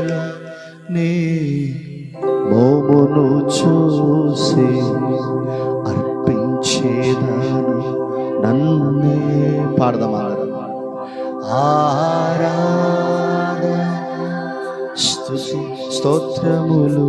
శుభవేళలు నీ మోమును చూసి అర్పించేదాను నన్నే పాడదామా ఆరాధన స్తోత్రములు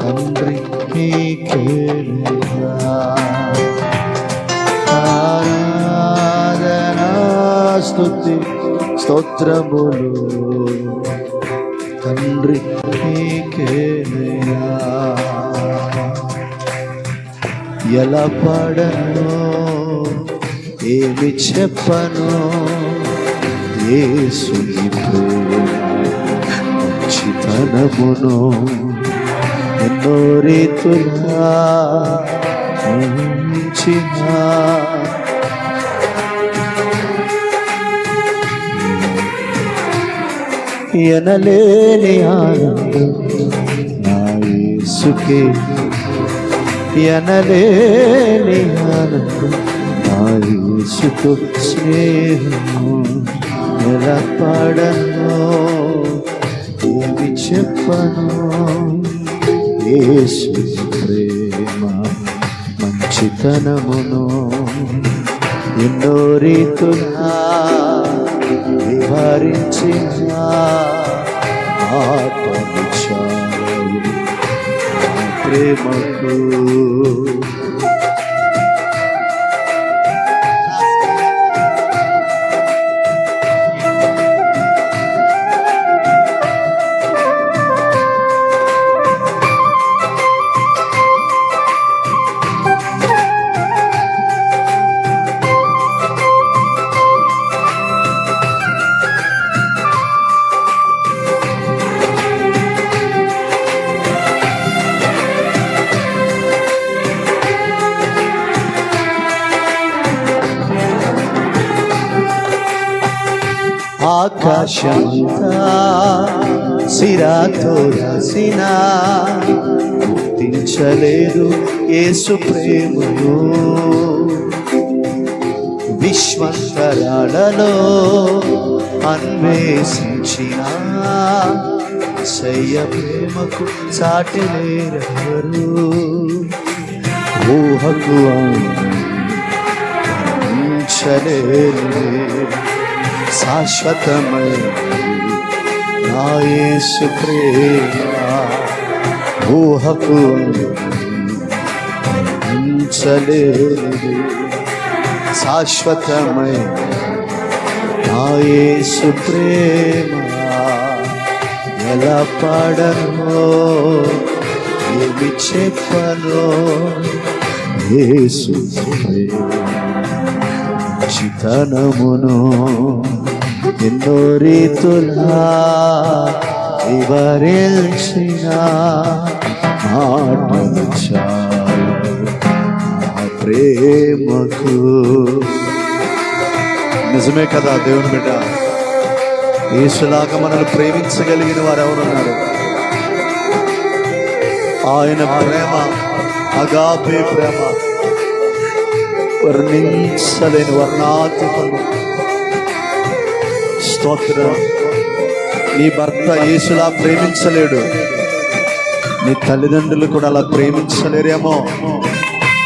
తండ్రి నీకేలుగా. ఆరాధన స్తుతి స్తోత్రములు తండ్రి నీకేలుగా. ఎలా పాడను ఏమి చెప్పను యేసుని చితనమును ఎన్నో రీతులా ఉంచినా ఎనలేని ఆనందం. నా యేసుకే ఎనలేని ఆనందం. నా యేసుకు స్నేహము ఎలా పాడను ఏమి చెప్పను? యేసు ప్రేమ మంచితనమును ఎన్నో రీతున్నా వివరించిన ఆటలు ప్రేమకు ఆకాశమంతా సిరాతో రాసిన గుర్తించలేదు ఏసు ప్రేమను. విశ్వంతరాడలో అన్వేషించిన శయ్య ప్రేమకు సాటి లేరెవరు? ఊహకు అంచలేదు శాశ్వతమై నా ప్రేమ ఊహకు అంచలేదు శాశ్వతమై నా ప్రేమ ఎలా పాడనో ఏమి చెప్పనో యేసు ప్రేమ. చితనమును ఎన్నో రీతులా వివరించిన మాటలు చాలు ప్రేమకు. నిజమే కదా దేవుని బిడ్డ? ఈశ్వలాగా మనల్ని ప్రేమించగలిగిన వారు ఎవరున్నారు? ఆయన ప్రేమ అగాపే ప్రేమ. వర్ణించలేని వర్ణాతీతము. స్తోత్రం. నీ భర్త యేసులా ప్రేమించలేడు. నీ తల్లిదండ్రులు కూడా అలా ప్రేమించలేరేమో.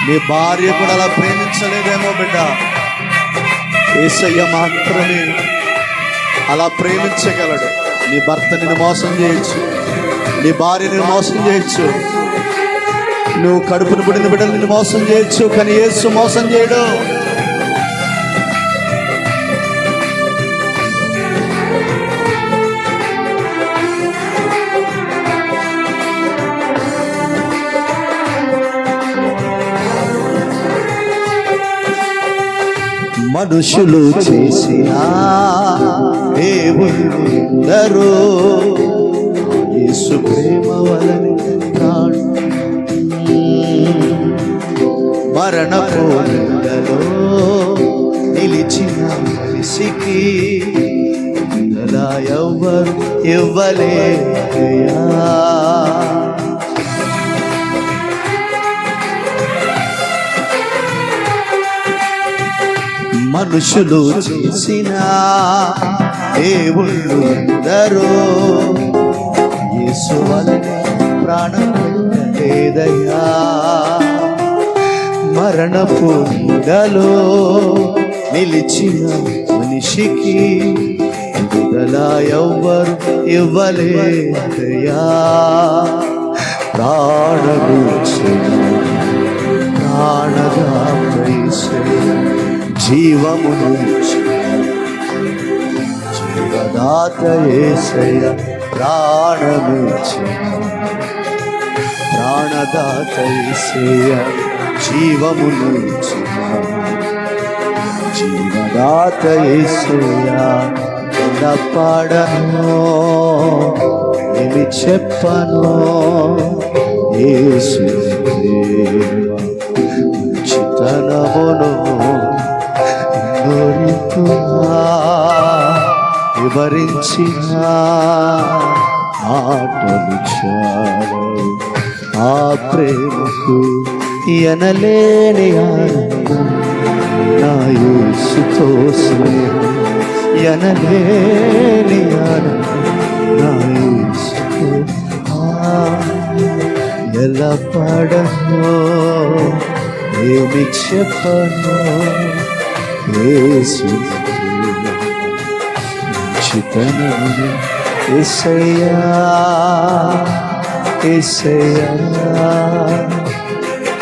నీ భార్య కూడా అలా ప్రేమించలేదేమో బిడ్డ. ఏసయ్య మాత్రమే అలా ప్రేమించగలడు. నీ భర్త నిన్ను మోసం చేయొచ్చు. నీ భార్య నిన్ను మోసం చేయొచ్చు. నువ్వు కడుపును పుడిన బిడ్డలు నిన్ను మోసం చేయొచ్చు కానీ యేసు మోసం చేయడు. మనుషులు చేసిన దేవుందరూ యేసు ప్రేమ వలని ప్రాణం మరణ పోలలో నిలిచిన మనిషికి అలా ఎవ్వరు ఇవ్వలేదయా మనుషులు చేసిన దేవుళ్ళు ఎందరో యేసు వలనే ప్రాణం లేదయ్యా మరణపు నీడలో నిలిచిన మనిషికి విడుదల ఎవ్వరు ఇవ్వలేదయా ప్రాణము ప్రాణగా ప్రైసే జీవము నుంచి జీవదాత ఏసయ ప్రాణమిచ్చి ప్రాణదాత ఏసయ జీవమును నుంచి జీవదాత ఏసయ పాడను ఏమి చెప్పను. యేసు ప్రేమ మంచితనమును దొరికునా వివరించిన ఆటలు చాలు. ఆ ప్రేమకు ఎనలేని ఆనందం. నా యేసుతో స్నేహం ఎనలేని ఆనందం. నా యేసుతో ఎలా పడను ఏమి చెప్పను యేసు చితనమును ఎసయ్యా ఎసయ్యా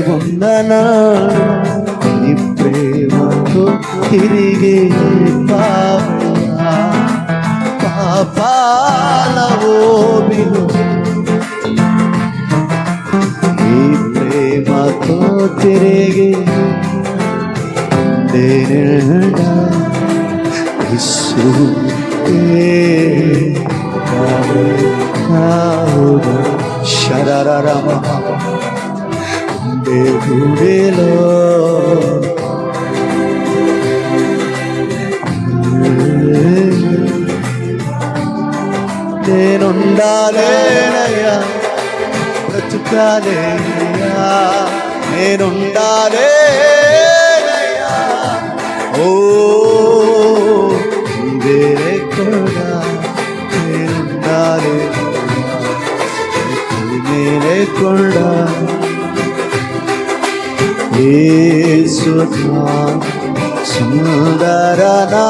వందనాలు నీ ప్రేమతో తిరిగి పాపాల ఓబిలు నీ ప్రేమతో తిరిగి ఇసు కావు కావు శరరమ దేవుడిలో నేనుండాలేనయ్యా బ్రతుకాలేనయ్యా నేనుండాలేనయ్యా. ఓ నీవే కూడా నేనుండాలి నేనే కూడా సుందరనా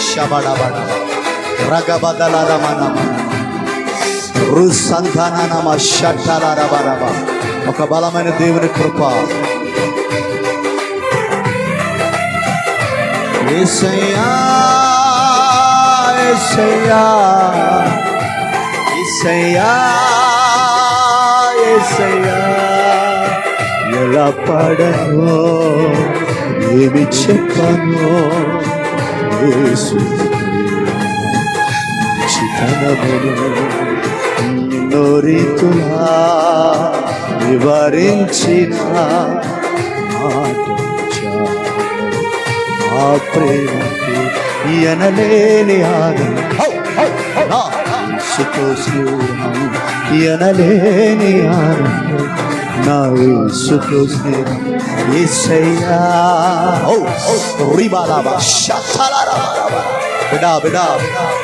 శబడబడ. రగబదల రమణ రుసంధనమ షట్టల రబరబ ఒక బలమైన దేవుని కృప. ఏసయ్యా ఏసయ్యా ఏసయ్యా. ఏసయ్యా ఎలా పడను ఏమి చెప్పను? యేసు చితనమును నోరితులా వివరించిన ఆ ప్రేమకి ఎనలేని ఆనందం. నా యేసుతో స్నేహం ఎనలేని ఆనందం నా యేసుతో స్నేహం యేసయ్యా ఓ ఓ రిబాలాబా షతలారాబా బిడా బిడా